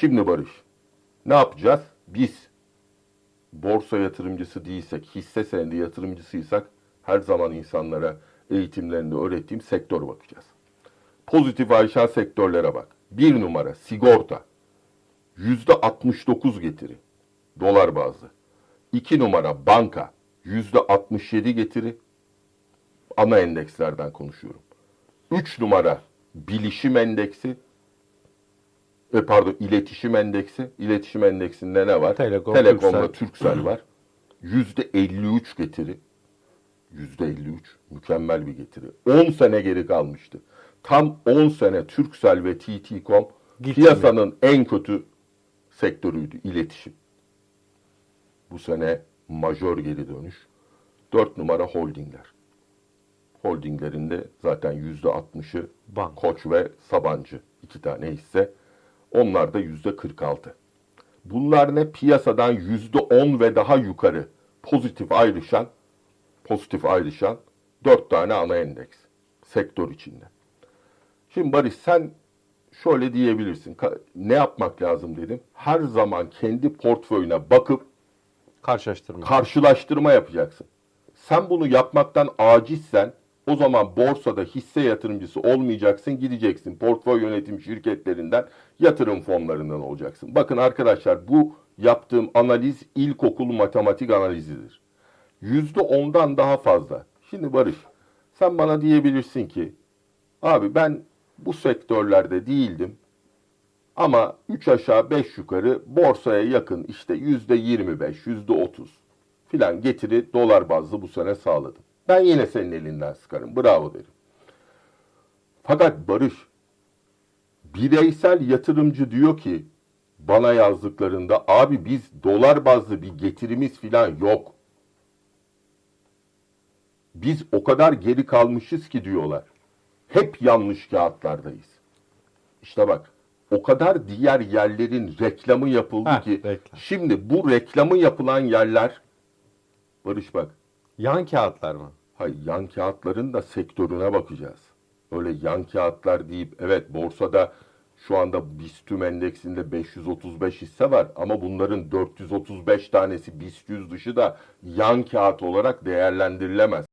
Şimdi Barış, ne yapacağız? Biz borsa yatırımcısı değilsek, hisse senedi yatırımcısıysak her zaman insanlara eğitimlerinde öğrettiğim sektör bakacağız. Pozitif ayrışan sektörlere bak. Bir numara sigorta. Yüzde 69 getiri. Dolar bazlı. İki numara banka. Yüzde 67 getiri. Ana endekslerden konuşuyorum. Üç numara bilişim endeksi. E pardon iletişim endeksi. İletişim endeksinde ne var? Telekom, Telekom'la Turkcell. Turkcell var. Yüzde 53 getiri. Yüzde 53. Mükemmel bir getiri. 10 sene geri kalmıştı. Tam 10 sene Turkcell ve TT.com piyasanın en kötü sektörüydü iletişim. Bu sene majör geri dönüş. 4 numara holdingler. Holdinglerinde zaten yüzde 60'ı Bank. Koç ve Sabancı iki tane hisse. Onlar da yüzde 46. Bunlar ne? Piyasadan yüzde 10 ve daha yukarı pozitif ayrışan, pozitif ayrışan dört tane ana endeks sektör içinde. Şimdi Barış sen şöyle diyebilirsin. Ne yapmak lazım dedim. Her zaman kendi portföyüne bakıp Karşılaştırma. karşılaştırma yapacaksın. Sen bunu yapmaktan acizsen o zaman borsada hisse yatırımcısı olmayacaksın, gideceksin portföy yönetim şirketlerinden, yatırım fonlarından olacaksın. Bakın arkadaşlar bu yaptığım analiz ilkokul matematik analizidir. Yüzde ondan daha fazla. Şimdi Barış, sen bana diyebilirsin ki, abi ben bu sektörlerde değildim, ama 3 aşağı 5 yukarı borsaya yakın işte yüzde 25, yüzde 30 filan getiri dolar bazlı bu sene sağladım. Ben yine senin elinden sıkarım. Bravo derim. Fakat Barış, bireysel yatırımcı diyor ki bana yazdıklarında abi biz dolar bazlı bir getirimiz filan yok. Biz o kadar geri kalmışız ki diyorlar. Hep yanlış kağıtlardayız. İşte bak o kadar diğer yerlerin reklamı yapıldı Heh, ki reklam. şimdi bu reklamı yapılan yerler Barış bak Yan kağıtlar mı? Hayır yan kağıtların da sektörüne bakacağız. Öyle yan kağıtlar deyip evet borsada şu anda BIST endeksinde 535 hisse var ama bunların 435 tanesi BIST 100 dışı da yan kağıt olarak değerlendirilemez.